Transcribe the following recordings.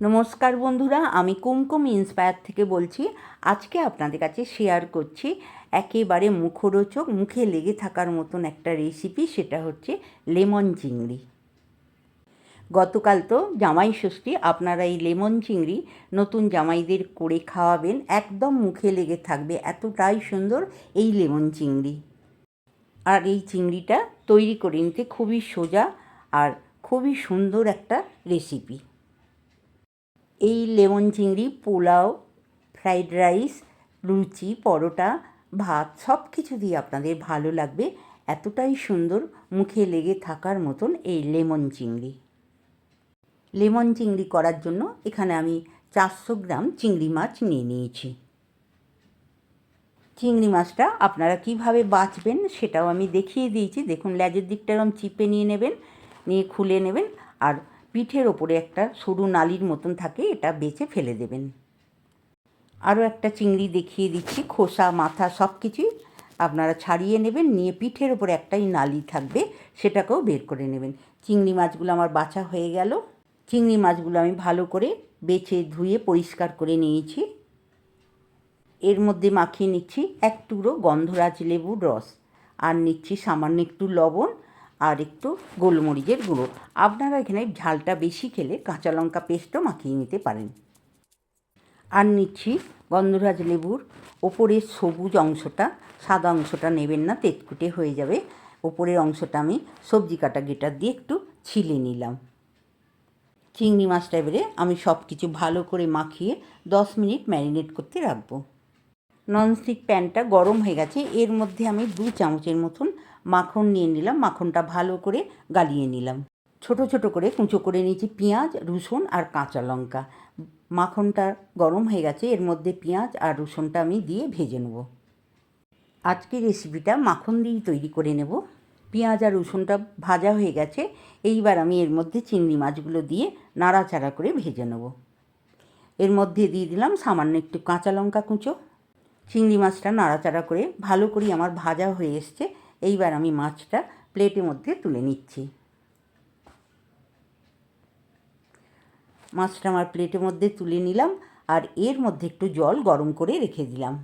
নমস্কার বন্ধুরা, আমি কুমকুম ইন্সপায়ার থেকে বলছি, আজকে আপনাদের কাছে শেয়ার করছি একেবারে মুখরোচক, মুখে লেগে থাকার মতন একটা রেসিপি সেটা হচ্ছে লেমন চিংড়ি। গতকাল তো জামাই ষষ্ঠী, আপনারা এই লেমন চিংড়ি নতুন জামাইদের করে খাওয়াবেন, একদম মুখে লেগে থাকবে, এতটাই সুন্দর এই লেমন চিংড়ি। আর এই চিংড়িটা তৈরি করে নিতে খুবই সোজা আর খুবই সুন্দর একটা রেসিপি এই লেমন চিংড়ি, পোলাও, ফ্রাইড রাইস, লুচি, পরোটা, ভাত, সব কিছু দিয়ে আপনাদের ভালো লাগবে। এতটাই সুন্দর মুখে লেগে থাকার মতন এই লেমন চিংড়ি। লেমন চিংড়ি করার জন্য এখানে আমি চারশো গ্রাম চিংড়ি মাছ নিয়ে নিয়েছি। চিংড়ি মাছটা আপনারা কীভাবে বাঁচবেন সেটাও আমি দেখিয়ে দিয়েছি। দেখুন, লেজের দিকটা এরকম চিপে নিয়ে নেবেন, নিয়ে খুলে নেবেন। আর পিঠের ওপরে একটা সরু নালির মতন থাকে, এটা বেছে ফেলে দেবেন। আরও একটা চিংড়ি দেখিয়ে দিচ্ছি, খোসা, মাথা সব কিছুই আপনারা ছাড়িয়ে নেবেন, নিয়ে পিঠের ওপরে একটাই নালি থাকবে, সেটাকেও বের করে নেবেন। চিংড়ি মাছগুলো আমার বাছা হয়ে গেল। চিংড়ি মাছগুলো আমি ভালো করে বেছে ধুয়ে পরিষ্কার করে নিয়েছি। এর মধ্যে মাখিয়ে নিচ্ছি এক টুকরো গন্ধরাজ লেবুর রস। আর নিচ্ছি সামান্য একটু লবণ আর একটু গোলমরিচের গুঁড়ো। আপনারা এখানে ঝালটা বেশি খেলে কাঁচা লঙ্কা পেস্টও মাখিয়ে নিতে পারেন। আর নিচ্ছি গন্ধরাজ লেবুর ওপরের সবুজ অংশটা, সাদা অংশটা নেবেন না, তেতকুটে হয়ে যাবে। ওপরের অংশটা আমি সবজি কাটা গেটার দিয়ে একটু ছিলে নিলাম। চিংড়ি মাছটা এবারে আমি সব কিছু ভালো করে মাখিয়ে দশ মিনিট ম্যারিনেট করতে রাখব। ননস্টিক প্যানটা গরম হয়ে গেছে, এর মধ্যে আমি দু চামচের মতন মাখন নিয়ে নিলাম, মাখনটা ভালো করে গালিয়ে নিলাম। ছোট ছোট করে কুঁচো করে নিয়েছি পেঁয়াজ, রসুন আর কাঁচা লঙ্কা। মাখনটা গরম হয়ে গেছে, এর মধ্যে পেঁয়াজ আর রসুনটা আমি দিয়ে ভেজে নেব। আজকের রেসিপিটা মাখন দিয়েই তৈরি করে নেব। পেঁয়াজ আর রসুনটা ভাজা হয়ে গেছে, এইবার আমি এর মধ্যে চিংড়ি মাছগুলো দিয়ে নাড়াচাড়া করে ভেজে নেব। এর মধ্যে দিয়ে দিলাম সামান্য একটু কাঁচা লঙ্কা কুঁচো। চিংড়ি মাছটা নাড়াচাড়া করে ভালো করে আমার ভাজা হয়ে এসছে এইবার আমি মাছটা প্লেটের মধ্যে তুলে নিচ্ছি। মাছটা আমার প্লেটের মধ্যে তুলে নিলাম আর এর মধ্যে একটু জল গরম করে রেখে দিলাম।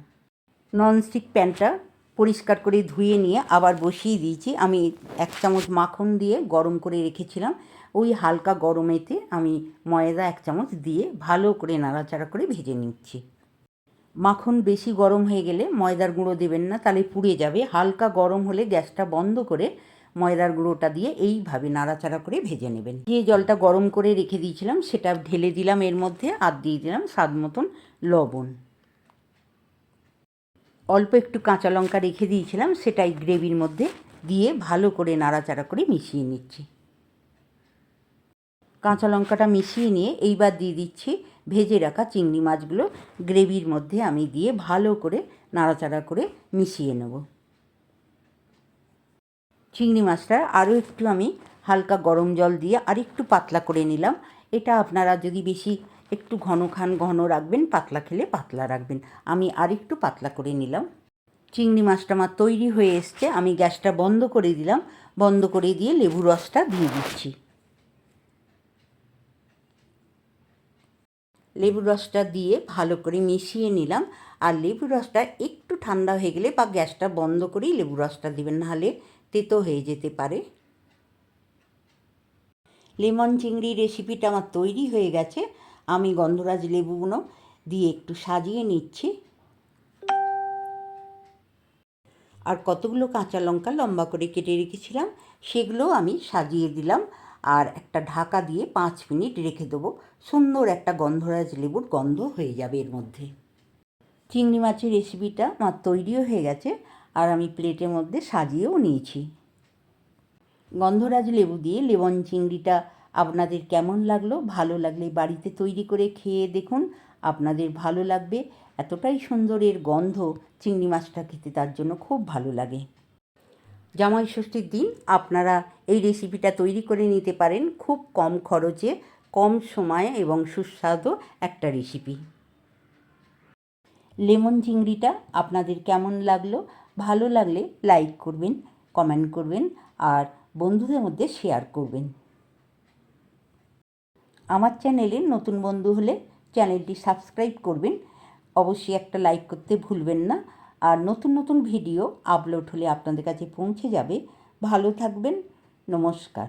ননস্টিক প্যানটা পরিষ্কার করে ধুয়ে নিয়ে আবার বসিয়ে দিয়েছি। আমি এক চামচ মাখন দিয়ে গরম করে রেখেছিলাম। ওই হালকা গরমেতে আমি ময়দা এক চামচ দিয়ে ভালো করে নাড়াচাড়া করে ভেজে নিচ্ছি। মাখন বেশি গরম হয়ে গেলে ময়দার গুঁড়ো দেবেন না, তাহলে পুড়ে যাবে। হালকা গরম হলে গ্যাসটা বন্ধ করে ময়দার গুঁড়োটা দিয়ে এইভাবে নাড়াচাড়া করে ভেজে নেবেন। যে জলটা গরম করে রেখে দিয়েছিলাম, সেটা ঢেলে দিলাম এর মধ্যে, আর দিয়ে দিলাম স্বাদ মতন লবণ। অল্প একটু কাঁচা লঙ্কা রেখে দিয়েছিলাম, সেটাই গ্রেভির মধ্যে দিয়ে ভালো করে নাড়াচাড়া করে মিশিয়ে নিচ্ছি। কাঁচা লঙ্কাটা মিশিয়ে নিয়ে এইবার দিয়ে দিচ্ছি ভেজে রাখা চিংড়ি মাছগুলো গ্রেভির মধ্যে আমি দিয়ে ভালো করে নাড়াচাড়া করে মিশিয়ে নেব। চিংড়ি মাছটা আরও একটু আমি হালকা গরম জল দিয়ে আর একটু পাতলা করে নিলাম। এটা আপনারা যদি বেশি একটু ঘন খান ঘন রাখবেন, পাতলা খেলে পাতলা রাখবেন। আমি আর একটু পাতলা করে নিলাম। চিংড়ি মাছটা আমার তৈরি হয়ে এসছে। আমি গ্যাসটা বন্ধ করে দিলাম। বন্ধ করে দিয়ে লেবু রসটা দিয়ে দিচ্ছি। লেবু রসটা দিয়ে ভালো করে মিশিয়ে নিলাম। আর লেবু রসটা একটু ঠান্ডা হয়ে গেলে বা গ্যাসটা বন্ধ করেই লেবু রসটা দেবেন, নাহলে তেতো হয়ে যেতে পারে। লেমন চিংড়ি রেসিপিটা আমার তৈরি হয়ে গেছে। আমি গন্ধরাজ লেবুগুলো দিয়ে একটু সাজিয়ে নিচ্ছি। আর কতগুলো কাঁচা লঙ্কা লম্বা করে কেটে রেখেছিলাম, সেগুলো আমি সাজিয়ে দিলাম। আর একটা ঢাকা দিয়ে পাঁচ মিনিট রেখে দেবো। সুন্দর একটা গন্ধরাজ লেবুর গন্ধ হয়ে যাবে এর মধ্যে। চিংড়ি মাছের রেসিপিটা আমার তৈরিও হয়ে গেছে আর আমি প্লেটের মধ্যে সাজিয়েও নিয়েছি। গন্ধরাজ লেবু দিয়ে লেবন চিংড়িটা আপনাদের কেমন লাগল, ভালো লাগলে বাড়িতে তৈরি করে খেয়ে দেখুন। আপনাদের ভালো লাগবে, এতটাই সুন্দর এর গন্ধ চিংড়ি মাছটা খেতে, তার জন্য খুব ভালো লাগে। জামাই ষষ্ঠীর দিন আপনারা এই রেসিপিটা তৈরি করে নিতে পারেন খুব কম খরচে, কম সময়ে এবং সুস্বাদু একটা রেসিপি লেমন চিংড়িটা আপনাদের কেমন লাগল? ভালো লাগলে লাইক করবেন কমেন্ট করবেন আর বন্ধুদের মধ্যে শেয়ার করবেন। আমার চ্যানেলে নতুন বন্ধু হলে চ্যানেলটি সাবস্ক্রাইব করবেন। অবশ্যই একটা লাইক করতে ভুলবেন না। আর নতুন নতুন ভিডিও আপলোড হলে আপনাদের কাছে পৌঁছে যাবে। ভালো থাকবেন নমস্কার।